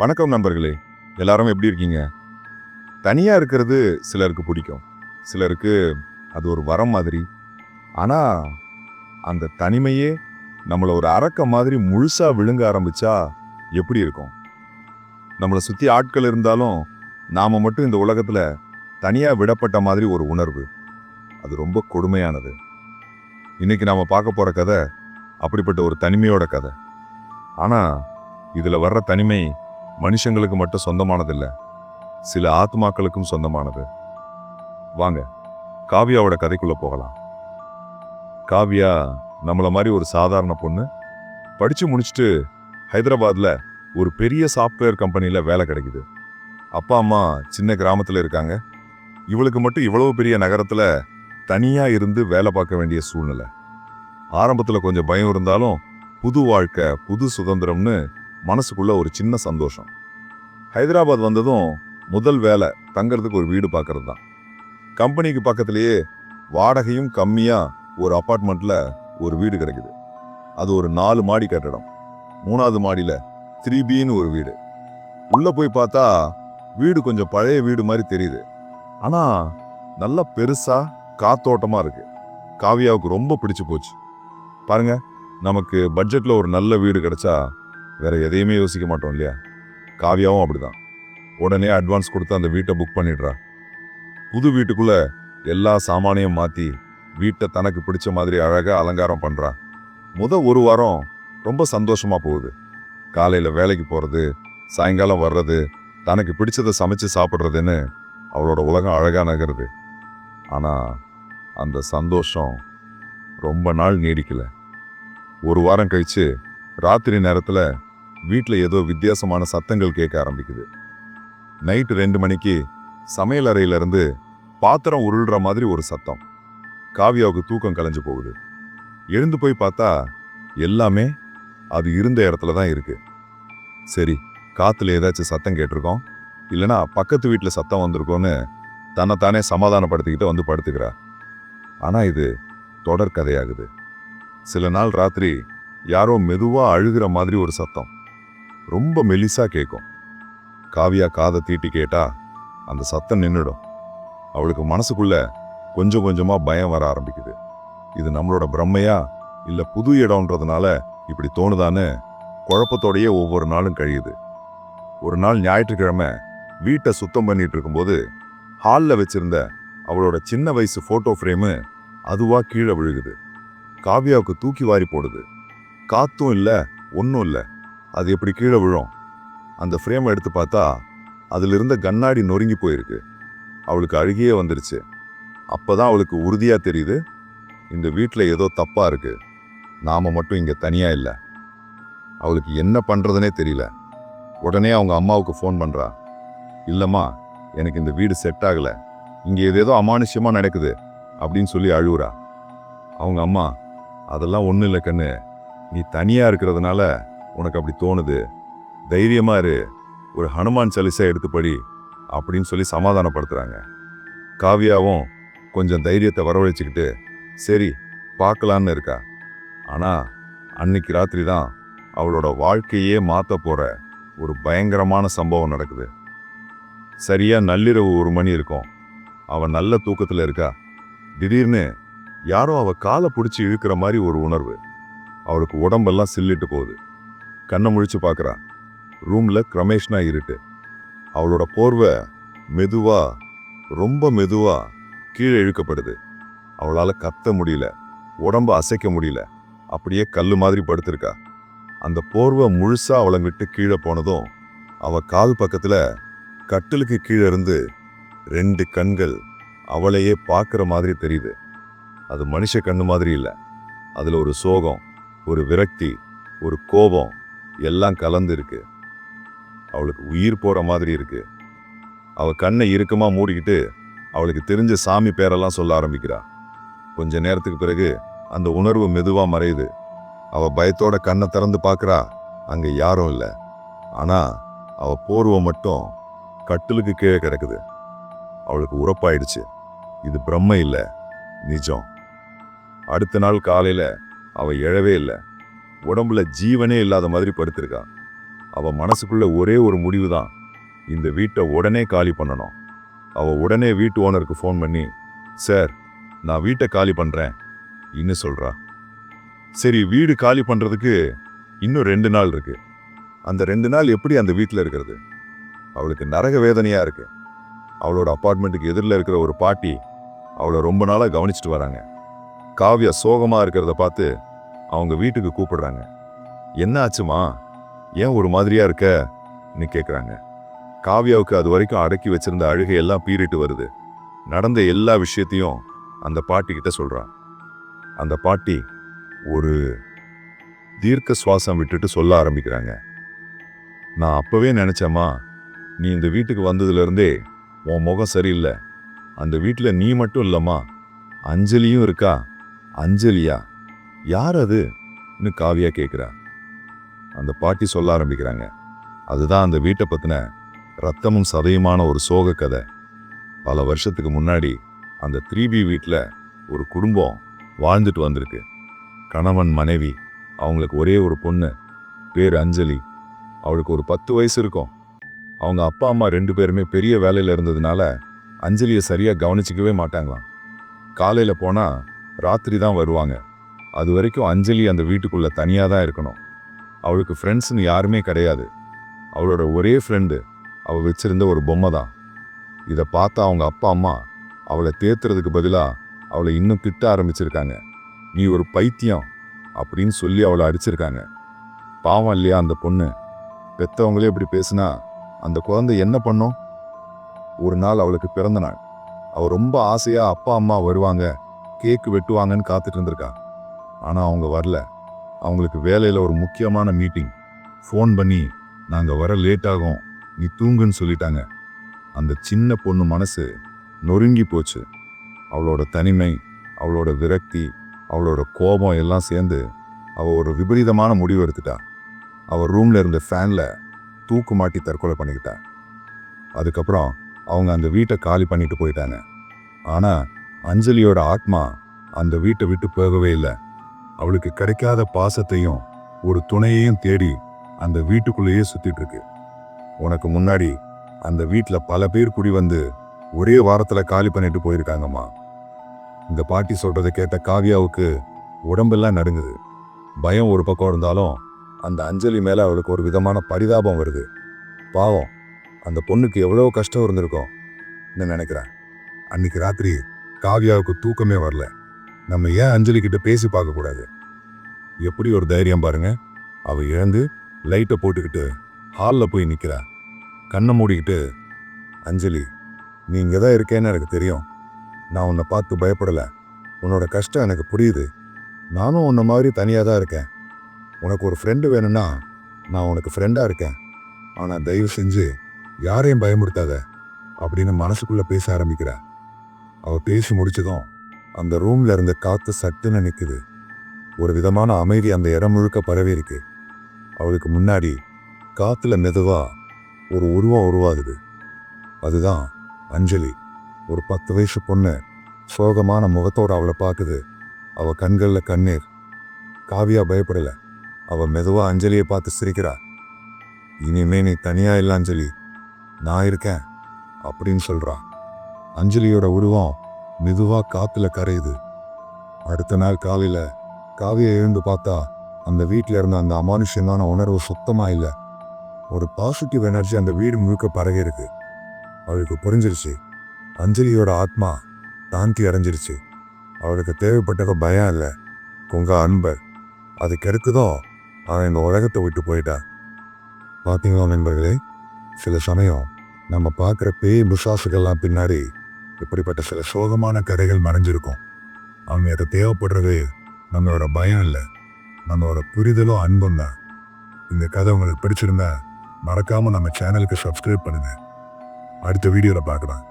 வணக்கம் நண்பர்களே. எல்லாரும் எப்படி இருக்கீங்க? தனியாக இருக்கிறது சிலருக்கு பிடிக்கும். சிலருக்கு அது ஒரு வரம் மாதிரி. ஆனால் அந்த தனிமையே நம்மளை ஒரு அரக்க மாதிரி முழுசாக விழுங்க ஆரம்பித்தா எப்படி இருக்கும்? நம்மளை சுற்றி ஆட்கள் இருந்தாலும் நாம் மட்டும் இந்த உலகத்தில் தனியாக விடப்பட்ட மாதிரி ஒரு உணர்வு. அது ரொம்ப கொடுமையானது. இன்றைக்கி நாம் பார்க்க போகிற கதை அப்படிப்பட்ட ஒரு தனிமையோட கதை. ஆனால் இதில் வர்ற தனிமை மனுஷங்களுக்கு மட்டும் சொந்தமானதில்லை. சில ஆத்மாக்களுக்கும் சொந்தமானது. வாங்க காவியாவோட கதைக்குள்ளே போகலாம். காவியா நம்மள மாதிரி ஒரு சாதாரண பொண்ணு படித்து முடிச்சுட்டு ஹைதராபாத்தில் ஒரு பெரிய சாஃப்ட்வேர் கம்பெனியில் வேலை கிடைக்குது. அப்பா அம்மா சின்ன கிராமத்தில் இருக்காங்க. இவளுக்கு மட்டும் இவ்வளோ பெரிய நகரத்தில் தனியாக இருந்து வேலை பார்க்க வேண்டிய சூழ்நிலை. ஆரம்பத்தில் கொஞ்சம் பயம் இருந்தாலும் புது வாழ்க்கை புது சுதந்திரம்னு மனசுக்குள்ள ஒரு சின்ன சந்தோஷம். ஹைதராபாத் வந்ததும் முதல் வேலை தங்கறதுக்கு ஒரு வீடு பார்க்கறது தான் கம்பெனிக்கு பக்கத்துலேயே வாடகையும் கம்மியாக ஒரு அப்பார்ட்மெண்ட்டில் ஒரு வீடு கிடைக்குது. அது ஒரு நாலு மாடி கட்டடம். மூணாவது மாடியில் த்ரீ பின்னு ஒரு வீடு. உள்ளே போய் பார்த்தா வீடு கொஞ்சம் பழைய வீடு மாதிரி தெரியுது. ஆனால் நல்லா பெருசாக காத்தோட்டமாக இருக்குது காவியாவுக்கு ரொம்ப பிடிச்சி போச்சு. பாருங்க நமக்கு பட்ஜெட்டில் ஒரு நல்ல வீடு கிடைச்சா வேற எதையுமே யோசிக்க மாட்டோம் இல்லையா? காவியாவும் அப்படிதான். உடனே அட்வான்ஸ் கொடுத்து அந்த வீட்டை புக் பண்ணிடுறா. புது வீட்டுக்குள்ள எல்லா சாமானையும் மாற்றி வீட்டை தனக்கு பிடிச்ச மாதிரி அழகாக அலங்காரம் பண்ணுறா முத ஒரு வாரம் ரொம்ப சந்தோஷமாக போகுது. காலையில் வேலைக்கு போகிறது சாயங்காலம் வர்றது தனக்கு பிடிச்சதை சமைச்சு சாப்பிட்றதுன்னு அவளோட உலகம் அழகாக நகருது. ஆனால் அந்த சந்தோஷம் ரொம்ப நாள் நீடிக்கலை. ஒரு வாரம் கழித்து ராத்திரி நேரத்தில் வீட்டில் ஏதோ வித்தியாசமான சத்தங்கள் கேட்க ஆரம்பிக்குது. நைட்டு ரெண்டு மணிக்கு சமையல் அறையிலிருந்து பாத்திரம் உருள்ற மாதிரி ஒரு சத்தம். காவியாவுக்கு தூக்கம் கலைஞ்சு போகுது. எழுந்து போய் பார்த்தா எல்லாமே அது இருந்த இடத்துல தான் இருக்கு. சரி காற்றுல ஏதாச்சும் சத்தம் கேட்டிருக்கோம். இல்லைன்னா பக்கத்து வீட்டில் சத்தம் வந்திருக்கோன்னு தன்னைத்தானே சமாதானப்படுத்திக்கிட்டு வந்து படுத்துக்கிறா. ஆனால் இது தொடர் கதையாகுது. சில நாள் ராத்திரி யாரோ மெதுவாக அழுகிற மாதிரி ஒரு சத்தம். ரொம்ப மெலிசாக கேட்கும் காவியா காதை தீட்டி கேட்டா அந்த சத்தம் நின்றுடும் அவளுக்கு மனசுக்குள்ள கொஞ்சம் கொஞ்சமாக பயம் வர ஆரம்பிக்குது. இது நம்மளோட பிரம்மையா இல்லை புது இடம்ன்றதுனால இப்படி தோணுதான்னு குழப்பத்தோடையே ஒவ்வொரு நாளும் கழியுது. ஒரு நாள் ஞாயிற்றுக்கிழமை வீட்டை சுத்தம் பண்ணிட்டு இருக்கும்போது ஹாலில் வச்சிருந்த அவளோட சின்ன வயசு ஃபோட்டோ ஃப்ரேமு அதுவாக கீழே விழுகுது. காவியாவுக்கு தூக்கி வாரி போடுது. காத்தும் இல்லை ஒன்றும் இல்லை. அது எப்படி கீழே விழும்? அந்த ஃப்ரேமை எடுத்து பார்த்தா அதில் இருந்த கண்ணாடி நொறுங்கி போயிருக்கு. அவளுக்கு அழுகியே வந்துருச்சு. அப்பதான் அவளுக்கு உறுதியாக தெரியுது இந்த வீட்டில் ஏதோ தப்பாக இருக்குது நாம் மட்டும் இங்கே தனியாக இல்லை. அவளுக்கு என்ன பண்ணுறதுனே தெரியல. உடனே அவங்க அம்மாவுக்கு ஃபோன் பண்ணுறா இல்லைம்மா எனக்கு இந்த வீடு செட் ஆகலை. இங்கே ஏதேதோ அமானுஷ்யமாக நடக்குது அப்படின்னு சொல்லி அழுவுறா. அவங்க அம்மா அதெல்லாம் ஒன்றும் இல்லை கண்ணு. நீ தனியாக இருக்கிறதுனால உனக்கு அப்படி தோணுது தைரியமா இரு ஒரு ஹனுமான் சலிசா எடுத்து படி அப்படின்னு சொல்லி சமாதானப்படுத்துகிறாங்க காவியாவும் கொஞ்சம் தைரியத்தை வரவழைச்சிக்கிட்டு சரி பார்க்கலான்னு இருக்கா. ஆனால் அன்னைக்கு ராத்திரி தான் அவளோட வாழ்க்கையே மாற்ற போகிற ஒரு பயங்கரமான சம்பவம் நடக்குது. சரியாக நள்ளிரவு ஒரு மணி இருக்கும். அவள் நல்ல தூக்கத்தில் இருக்கா. திடீர்னு யாரோ அவள் காலை பிடிச்சி இழுக்கிற மாதிரி ஒரு உணர்வு. அவளுக்கு உடம்பெல்லாம் சில்லிட்டு போகுது. கண்ணை முழிச்சு பார்க்கறா ரூமில் கிரமேஷ்னா இருட்டு. அவளோட போர்வை மெதுவாக ரொம்ப மெதுவாக கீழே இழுக்கப்படுது. அவளால் கத்த முடியல. உடம்ப அசைக்க முடியல. அப்படியே கல் மாதிரி படுத்திருக்கா. அந்த போர்வை முழுசாக அவளை விட்டு கீழே போனதும் அவள் கால் பக்கத்தில் கட்டிலுக்கு கீழே இருந்து ரெண்டு கண்கள் அவளையே பார்க்குற மாதிரி தெரியுது. அது மனுஷ கண்ணு மாதிரி இல்லை. அதில் ஒரு சோகம் ஒரு விரக்தி ஒரு கோபம் எல்லாம் கலந்து இருக்கு. அவளுக்கு உயிர் போகிற மாதிரி இருக்கு. அவள் கண்ணை இறுக்கமாக மூடிக்கிட்டு அவளுக்கு தெரிஞ்ச சாமி பேரெல்லாம் சொல்ல ஆரம்பிக்கிறா. கொஞ்ச நேரத்துக்கு பிறகு அந்த உணர்வு மெதுவாக மறையுது. அவள் பயத்தோட கண்ணை திறந்து பார்க்குறா அங்கே யாரும் இல்லை. ஆனால் அவள் போர்வை மட்டும் கட்டிலுக்கு கீழே கிடக்குது. அவளுக்கு உறப்பாயிடுச்சு இது பிரம்ம இல்லை. நிஜம். அடுத்த நாள் காலையில் அவள் எழவே இல்லை. உடம்புல ஜீவனே இல்லாத மாதிரி படுத்திருக்கான் அவள் மனசுக்குள்ள ஒரே ஒரு முடிவு தான் இந்த வீட்டை உடனே காலி பண்ணணும். அவள் உடனே வீட்டு ஓனருக்கு ஃபோன் பண்ணி சார் நான் வீட்டை காலி பண்ணுறேன் இன்னும் சொல்கிறா சரி வீடு காலி பண்ணுறதுக்கு இன்னும் ரெண்டு நாள் இருக்கு. அந்த ரெண்டு நாள் எப்படி அந்த வீட்டில் இருக்கிறது? அவளுக்கு நரக வேதனையாக இருக்கு. அவளோட அப்பார்ட்மெண்ட்டுக்கு எதிரில் இருக்கிற ஒரு பாட்டி அவளை ரொம்ப நாளாக கவனிச்சிட்டு வராங்க. காவ்யா சோகமாக இருக்கிறத பார்த்து அவங்க வீட்டுக்கு கூப்பிடுறாங்க. என்ன ஆச்சுமா? ஏன் ஒரு மாதிரியா இருக்கன்னு கேட்குறாங்க காவ்யாவுக்கு அது வரைக்கும் அடக்கி வச்சிருந்த அழுகை எல்லாம் பீறிட்டு வருது. நடந்த எல்லா விஷயத்தையும் அந்த பாட்டி கிட்ட சொல்றான். அந்த பாட்டி ஒரு தீர்க்க சுவாசம் விட்டுட்டு சொல்ல ஆரம்பிக்கிறாங்க. நான் அப்பவே நினைச்சேம்மா நீ இந்த வீட்டுக்கு வந்ததுலேருந்தே உன் முகம் சரியில்லை. அந்த வீட்டில் நீ மட்டும் இல்லைம்மா. அஞ்சலியும் இருக்கா? அஞ்சலியா? யார் அதுன்னு காவியா கேட்குறா அந்த பாட்டி சொல்ல ஆரம்பிக்கிறாங்க. அதுதான் அந்த வீட்டை பற்றின ரத்தமும் சதையுமான ஒரு சோக கதை. பல வருஷத்துக்கு முன்னாடி அந்த த்ரீ பி வீட்டில் ஒரு குடும்பம் வாழ்ந்துட்டு வந்திருக்கு. கணவன் மனைவி அவங்களுக்கு ஒரே ஒரு பொண்ணு பேர் அஞ்சலி. அவளுக்கு ஒரு பத்து வயசு இருக்கும். அவங்க அப்பா அம்மா ரெண்டு பேருமே பெரிய வேலையில் இருந்ததுனால அஞ்சலியை சரியாக கவனிச்சிக்கவே மாட்டாங்களாம். காலையில் போனால் ராத்திரி தான் வருவாங்க. அது வரைக்கும் அஞ்சலி அந்த வீட்டுக்குள்ளே தனியாக தான் இருக்கணும். அவளுக்கு ஃப்ரெண்ட்ஸ்னு யாருமே கிடையாது. அவளோட ஒரே ஃப்ரெண்டு அவள் வச்சுருந்த ஒரு பொம்மை தான். இதை பார்த்தா அவங்க அப்பா அம்மா அவளை தேத்துறதுக்கு பதிலாக அவளை இன்னும் திட்ட ஆரம்பிச்சிருக்காங்க. நீ ஒரு பைத்தியம் அப்படின்னு சொல்லி அவளை அடிச்சிருக்காங்க. பாவம் இல்லையா அந்த பொண்ணு? பெத்தவங்களே இப்படி பேசுனா அந்த குழந்தை என்ன பண்ணும்? ஒரு நாள் அவளுக்கு பிறந்த நாள். அவள் ரொம்ப ஆசையாக அப்பா அம்மா வருவாங்க. கேக்கு வெட்டுவாங்கன்னு காத்துட்டு இருந்திருக்கா. ஆனால் அவங்க வரல. அவங்களுக்கு வேலையில் ஒரு முக்கியமான மீட்டிங் ஃபோன் பண்ணி நாங்கள் வர லேட் ஆகும். நீ தூங்குன்னு சொல்லிட்டாங்க. அந்த சின்ன பொண்ணு மனசு நொறுங்கி போச்சு. அவளோட தனிமை அவளோட விரக்தி அவளோட கோபம் எல்லாம் சேர்ந்து அவள் ஒரு விபரீதமான முடிவு எடுத்துட்டா. அவள் ரூமில் இருந்த ஃபேனில் தூக்கு மாட்டி தற்கொலை பண்ணிக்கிட்டா. அதுக்கப்புறம் அவங்க அந்த வீட்டை காலி பண்ணிட்டு போயிட்டாங்க. ஆனால் அஞ்சலியோட ஆத்மா அந்த வீட்டை விட்டு போகவே இல்லை. அவளுக்கு கிடைக்காத பாசத்தையும் ஒரு துணையையும் தேடி அந்த வீட்டுக்குள்ளேயே சுத்திட்டு இருக்கு. உனக்கு முன்னாடி அந்த வீட்டில் பல பேர் குடி வந்து ஒரே வாரத்தில் காலி பண்ணிட்டு போயிருக்காங்கம்மா. இந்த பாட்டி சொல்றதை கேட்ட காவியாவுக்கு உடம்பெல்லாம் நடுங்குது. பயம் ஒரு பக்கம் இருந்தாலும் அந்த அஞ்சலி மேல அவளுக்கு ஒரு விதமான பரிதாபம் வருது. பாவம் அந்த பொண்ணுக்கு எவ்வளோ கஷ்டம் இருந்திருக்கும். நினைக்கிறேன்? அன்னைக்கு ராத்திரி காவியாவுக்கு தூக்கமே வரல. நம்ம ஏன் அஞ்சலி கிட்ட பேசி பார்க்க கூடாது? எப்படி ஒரு தைரியம் பாருங்க. அவ இழந்து லைட்டை போட்டுக்கிட்டு ஹாலில் போய் நிற்கிறா கண்ணை மூடிக்கிட்டு அஞ்சலி நீ இங்கே தான் இருக்கேன்னு எனக்கு தெரியும். நான் உன்னை பார்த்து பயப்படலை. உன்னோட கஷ்டம் எனக்கு புரியுது. நானும் உன்னை மாதிரி தனியாக தான் இருக்கேன். உனக்கு ஒரு ஃப்ரெண்டு வேணும்னா நான் உனக்கு ஃப்ரெண்டாக இருக்கேன். ஆனால் தயவு செஞ்சு யாரையும் பயமுறுத்தாத. அப்படின்னு மனசுக்குள்ளே பேச ஆரம்பிக்கிறா. அவள் பேசி முடிச்சதும் அந்த ரூம்ல இருந்த காத்து சட்டுன்னு நிற்குது ஒரு விதமான அமைதி அந்த இடம் முழுக்க பரவி இருக்கு. அவளுக்கு முன்னாடி காத்துல மெதுவா ஒரு உருவம் உருவாகுது. அதுதான் அஞ்சலி. ஒரு பத்து வயசு பொண்ணு சோகமான முகத்தோடு அவளை பார்க்குது. அவ கண்களில் கண்ணீர். காவியா பயப்படல. அவ மெதுவா அஞ்சலியை பார்த்து சிரிக்கிறா. இனிமே நீ தனியா இல்லை அஞ்சலி. நான் இருக்கேன். அப்படின்னு சொல்றா. அஞ்சலியோட உருவம் மெதுவா காத்துல கரையுது. அடுத்த நாள் காலையில காவியை எழுந்து பார்த்தா அந்த வீட்டில் இருந்த அந்த அமானுஷ்யமான உணர்வு சுத்தமா இல்லை. ஒரு பாசிட்டிவ் எனர்ஜி அந்த வீடு முழுக்க பரவி இருக்கு. அவளுக்கு புரிஞ்சிருச்சு. அஞ்சலியோட ஆத்மா தாந்தி அடைஞ்சிருச்சு. அவளுக்கு தேவைப்பட்டது பயம் இல்லை. உங்க அன்பு. அது கெடுக்குதோ அவன் இந்த உலகத்தை விட்டு போயிட்டா. பார்த்தீங்களா நண்பர்களே? சில சமயம் நம்ம பார்க்குற பேய் பிசாசுகள்லாம் பின்னாடி இப்படிப்பட்ட சில சோகமான கதைகள் மறைஞ்சிருக்கும். அவங்க அதை தேவைப்படுறது நம்மளோட பயம் இல்லை. நம்மளோட புரிதலும் அன்பும் தான். இந்த கதை உங்களுக்கு பிடிச்சிருந்தா மறக்காமல் நம்ம சேனலுக்கு சப்ஸ்கிரைப் பண்ணுங்க. அடுத்த வீடியோவில் பார்க்கலாம்.